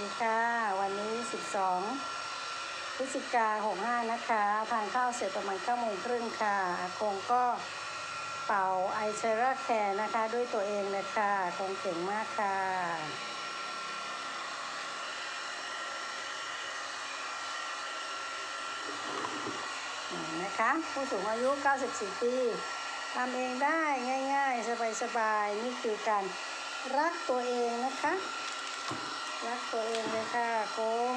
ดีค่ะ วันนี้ 12พฤศจิกา65 นะคะทานข้าวเสร็จประมาณ9โมงครึ่งค่ะอากงก็เป่าไอเชอร์แคร์นะคะ ด้วยตัวเองเลยค่ะอากงเก่งมากค่ะนไหมคะ ผู้สูงอายุ 94 ปีทำเองได้ง่าย ๆ สบายๆ นี่คือการรักตัวเองนะคะ รักตัวเองเลยค่ะกง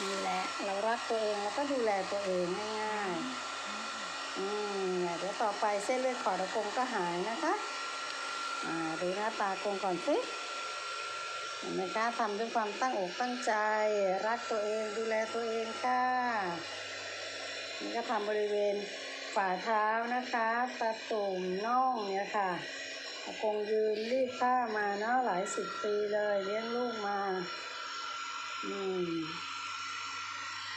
นี่แหละ เรารักตัวเองแล้วก็ดูแลตัวเองง่ายๆอืมเนี่ยเดี๋ยวต่อไปเส้นเลือดขอดกงก็หายนะคะ อ่าดูหน้าตากงก่อนสิเห็นไหมคะทำด้วยความตั้งอกตั้งใจ รักตัวเองดูแลตัวเองค่ะนี่ก็ทำบริเวณฝ่าเท้านะคะตาตุ่มน่องเนี่ยค่ะ อากงยืนรีดผ้ามาเนาะหลายสิบปีเลยเลี้ยงลูกมา อืม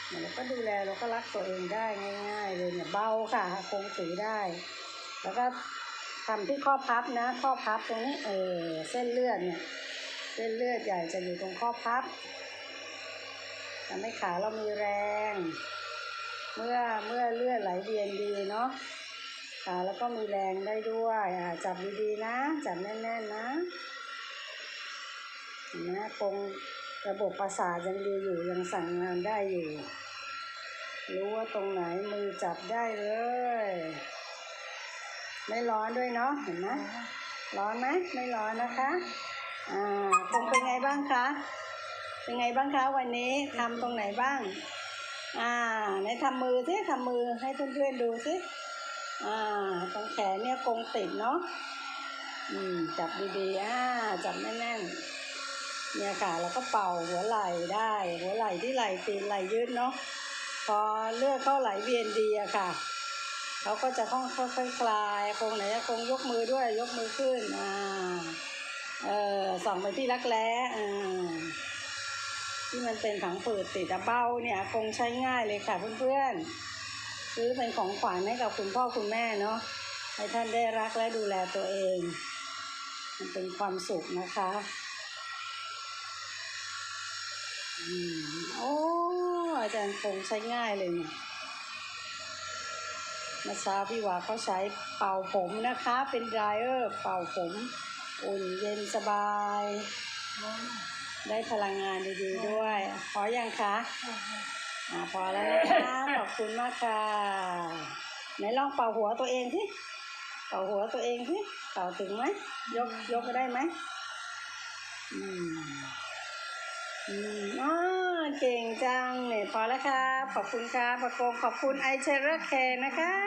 เราก็ดูแลเราก็รักตัวเองได้ง่ายๆเลยเนี่ยเบาค่ะอากงถือได้ แล้วก็ทำที่ข้อพับนะ ข้อพับตรงนี้เออเส้นเลือดเนี่ย เส้นเลือดใหญ่จะอยู่ตรงข้อพับทำให้ขาเรามีแรง เมื่อเมื่อเลือดไหลเวียนดีเนาะ แล้วก็มีแรงได้ด้วยอ่าจับดีๆนะ จับแน่นๆนะเห็นไหมคงระบบประสาทยังดีอยู่ยังสั่งงานได้อยู่ รู้ว่าตรงไหนมือจับได้เลย ไม่ร้อนด้วยเนาะเห็นไหมร้อนไหมไม่ร้อนนะคะอ่าคงเป็นไงบ้างคะเป็นไงบ้างคะวันนี้ทำตรงไหนบ้าง อ่าไหนทำมือสิทำมือให้เพื่อนๆดูสิ อ่า ตรงแขนเนี่ยกงติดเนาะ อืม จับดีๆ อ่า จับแน่นๆ เนี่ยค่ะ แล้วก็เป่าหัวไหล่ได้ หัวไหล่ที่ไหล่ตีนไหล่ยืดเนาะ พอเลือดเข้าไหลเวียนดีอะค่ะ เขาก็จะค่อยค่อยๆ คลายคงไหนจะคงยกมือด้วย ยกมือขึ้น อ่า เออส่องไปที่รักแร้อ่าที่มันเป็นผังผืดติดอะเบ้าเนี่ยคงใช้ง่ายเลยค่ะเพื่อนๆ ซื้อเป็นของขวัญให้กับคุณพ่อคุณแม่เนาะให้ท่านได้รักและดูแลตัวเอง มันเป็นความสุขนะคะอืมโอ้อาจารย์คงใช้ง่ายเลยเนี่ยมื่อเช้าพี่วาเขาใช้เป่าผมนะคะ เป็นไดรเออร์เป่าผม อุ่นเย็นสบาย ได้พลังงานดีๆด้วยพออยังคะ อ่าพอแล้วนะคะ ขอบคุณมากค่ะไหนลองเป่าหัวตัวเองสิเป่าหัวตัวเองสิเป่าถึงไหมยกยกได้ไหมอืมอืมอ๋อเก่งจังเนี่ยพอแล้วครับขอบคุณครับประโกงขอบคุณไอเชอร์แคร์นะคะ